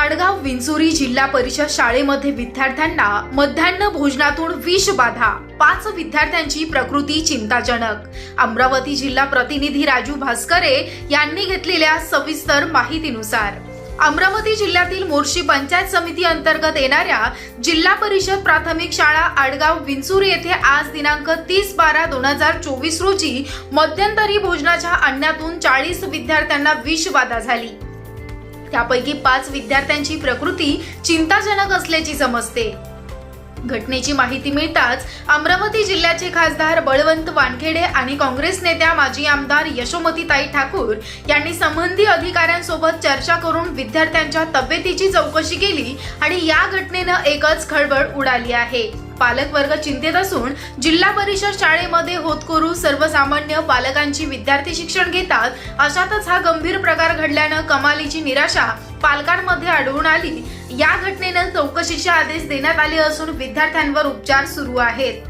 आडगाव विंचुरी जिल्हा परिषद शाळेमध्ये विद्यार्थ्यांना मध्यान्ह भोजनातून विष बाधा. पाच विद्यार्थ्यांची प्रकृती चिंताजनक. अमरावती जिल्हा प्रतिनिधी राजू भास्करे यांनी घेतलेल्या सविस्तर माहितीनुसार अमरावती जिल्ह्यातील मोर्शी पंचायत समिती अंतर्गत येणाऱ्या जिल्हा परिषद प्राथमिक शाळा आडगाव विंचुरी येथे आज दिनांक तीस बारा दोन हजार चोवीस रोजी मध्यंतरी भोजनाच्या अन्नातून चाळीस विद्यार्थ्यांना विषबाधा झाली. त्यापैकी पाच विद्यार्थ्यांची प्रकृती चिंताजनक असल्याची समजते. घटनेची माहिती मिळताच अमरावती जिल्ह्याचे खासदार बळवंत वानखेडे आणि काँग्रेस नेत्या माजी आमदार यशोमतीताई ठाकूर यांनी संबंधी अधिकाऱ्यांसोबत चर्चा करून विद्यार्थ्यांच्या तब्येतीची चौकशी केली आणि या घटनेनं एकच खळबळ उडाली आहे. पालक वर्ग चिंतेत असून जिल्हा परिषद शाळेमध्ये होतकरू सर्वसामान्य पालकांची विद्यार्थी शिक्षण घेतात अशातच हा गंभीर प्रकार घडल्यानं कमालीची निराशा पालकांमध्ये आढळून आली. या घटनेनं चौकशीचे आदेश देण्यात आले असून विद्यार्थ्यांवर उपचार सुरू आहेत.